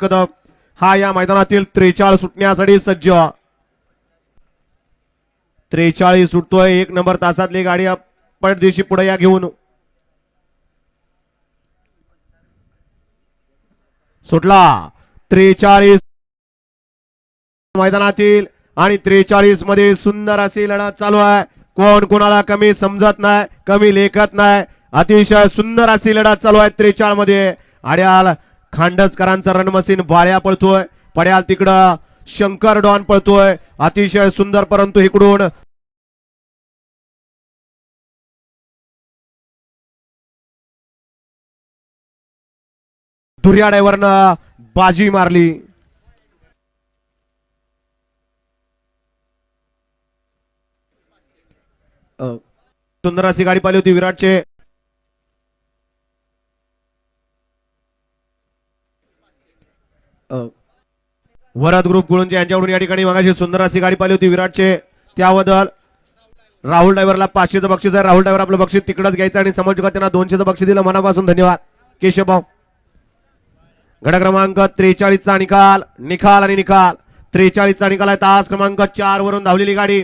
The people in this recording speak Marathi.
कदम. हा या मैदानातील त्रेचाळ सुटण्यासाठी सज्ज. त्रेचाळीस सुटतोय. एक नंबर तासातली गाडी पडदेशी पुढे या घेऊन. सुटला. त्रेचाळीस मैदानातील आणि त्रेचाळीसमध्ये सुंदर अशी लढत चालू आहे. कोण कोणाला कमी समजत नाही कमी लेखत नाही. अतिशय सुंदर अशी लढत चालू आहे त्रेचाळमध्ये. आड्याल खांडसकरांचा रणमसीन बाळ्या पळतोय. पड्याल तिकडं शंकर डॉन पळतोय. अतिशय सुंदर परंतु इकडून ड्रायव्हरनं बाजी मारली. अ, सुंदर अशी गाडी पाहिली होती विराटचे. हो. वरद ग्रुप गुळूंचे यांच्याकडून या ठिकाणी मगाशी सुंदर अशी गाडी पाहिली होती विराटचे. त्याबद्दल राहुल ड्रायव्हरला पाचशेचं बक्षीस आहे. राहुल ड्रायव्हर आपलं बक्षीस तिकडंच घ्यायचं आणि समोर चुका त्यांना दोनशेचं बक्षीस दिलं. मनापासून धन्यवाद. केशवभाऊ. गड क्रमांक त्रेचाळीसचा निकाल. निकाल आणि निकाल. त्रेचाळीसचा निकाल आहे. तास क्रमांक चार वरून धावलेली गाडी.